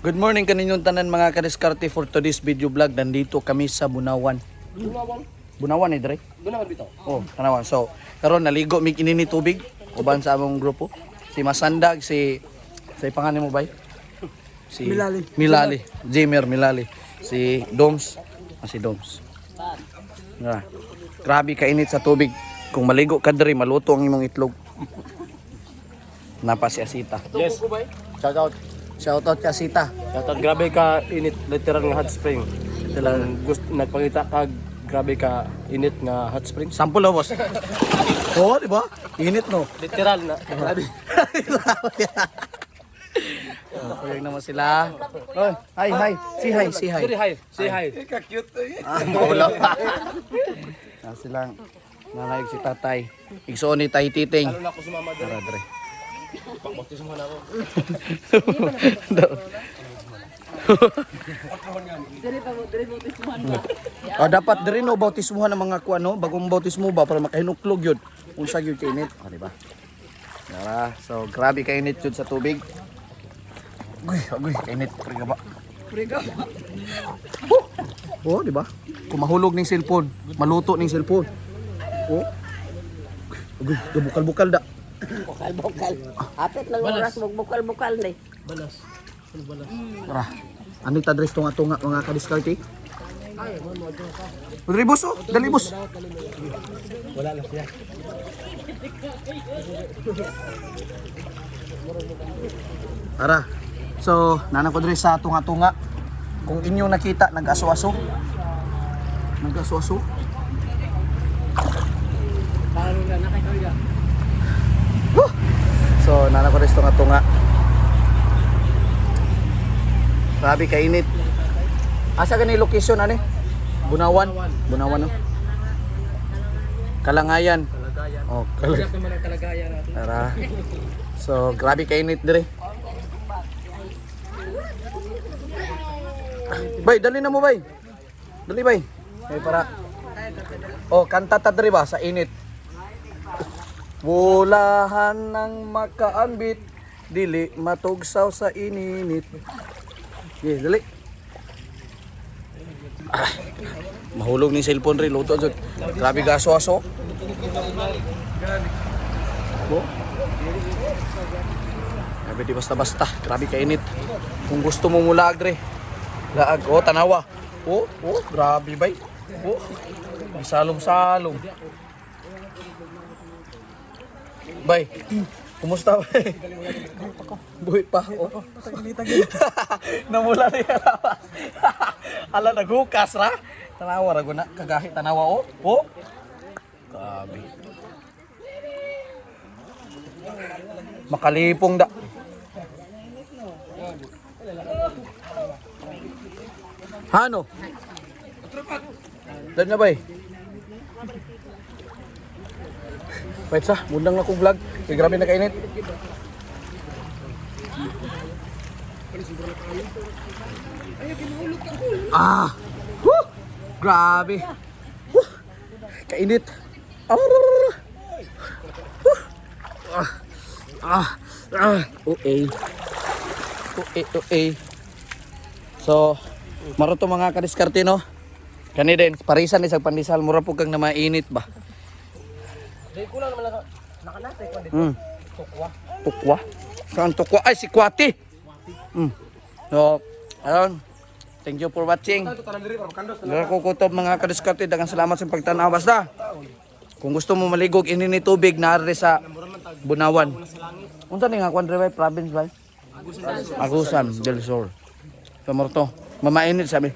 Good morning kaninyong tanan mga kadiskarte for today's video vlog. Nandito kami sa Bunawan. Bunawang. Bunawan eh, Dre? Bunawang bitaw. Oh, kanawan. So, karon naligo mig inini tubig uban sa among grupo. Si Masandag, si sa pangalan mo bay? Si Milali. Milali. Jimer Milali. Si Doms. Ah, si Doms. Nga. Grabe kainit sa tubig. Kung maligo ka diri, maluto ang imong itlog. Napa si Asita. Yes. Shout out. Shout out kay Asita. Shout out. Grabe ka init literal nga hot spring. Ito lang gusto nagpangita ka grabe ka init nga hot spring. Sample na, boss. Oo, di ba? Init, no? Literal na. Grabe. Kuyang naman sila. Oh, hi, hi. Si hi, si hi. Say hi. Say hi. Ah, wala pa. Na silang nanay si tatay. Igsoon ni tay titing. Ano na ako sumama doon. Tara, dre. Pag-baptism mo na ako. Ah, dapat diri no bautismuhan ng mga kuan no, bagong bautismo ba para makahinuklog yun. Unsa gyud kay init, ah, di ba? Tara, so grabe ka init yun sa tubig. Uy, agoy, kainit. Priga ba? Priga ba? Oh, di ba? Kung mahulog ning cellphone, maluto ning cellphone. Oh. Agoy, bukal-bukal da. Bukal-bukal. Apit lang oras mo bukal-bukal ni. Tara. Ano ta dress tunga tunga mga kadiskarte? Dali boss oh. Wala na siya. Tara. So, nana ko sa tunga tunga. Kung inyong nakita nag-aso-aso. Nag-aso-aso. Paano na nakikita? Woo! So, nana ko diri sa tunga tunga. Grabe kainit. Asa gani location ani? Bunawan. Bunawan no. Kalangayan. Kalagayan. Oh, ang kalagayan. Tara. So, grabe kainit dire. Bay, dali na mo, bay. Dali, bay. Bay, para. Oh, kanta ta dire ba sa init. Bulahan ng makaambit, dili matugsaw sa ininit. Okay, dali. Ah, mahulog ni cellphone rin, luto jud. Grabe gaso-aso. Oh. Grabe di basta-basta. Grabe kainit. Kung gusto mo mula agre. Laag. Oh, tanawa. Oh, oh, grabe bay. Oh, may salong-salong. Bay, kumusta bay? Buhit pa. Oh, Namula na lawas. Ala, naghukas ra. Tanawa ra na. Kagahi tanawa. Oh, oh. Grabe. Makalipong da. Hano? Dan na ba eh? Wait sa, mundang na kong vlog. Kaya grabe na kainit. Ah! Woo! Grabe! Woo! Kainit! Ah! Ah! Ah! Ah! Okay. Okay, okay. So, maro to mga kadiskarte no. Kani din, parisan sa pandisal mura po kang na mainit ba. Di ko lang naman naka nakanatay ko dito. Mm. Tukwa. Tukwa. Saan tukwa? Ay, si Kwati. Mm. So, ayun. Thank you for watching. Nga ko kutob mga kadiskarte, dagang salamat sa pagtanaw basta. Kung gusto mo maligog ini ni tubig naari sa Bunawan. Unsa ni nga kwan Ray province ba? Agusan del Sur. Kamorto. Mamainit sabi.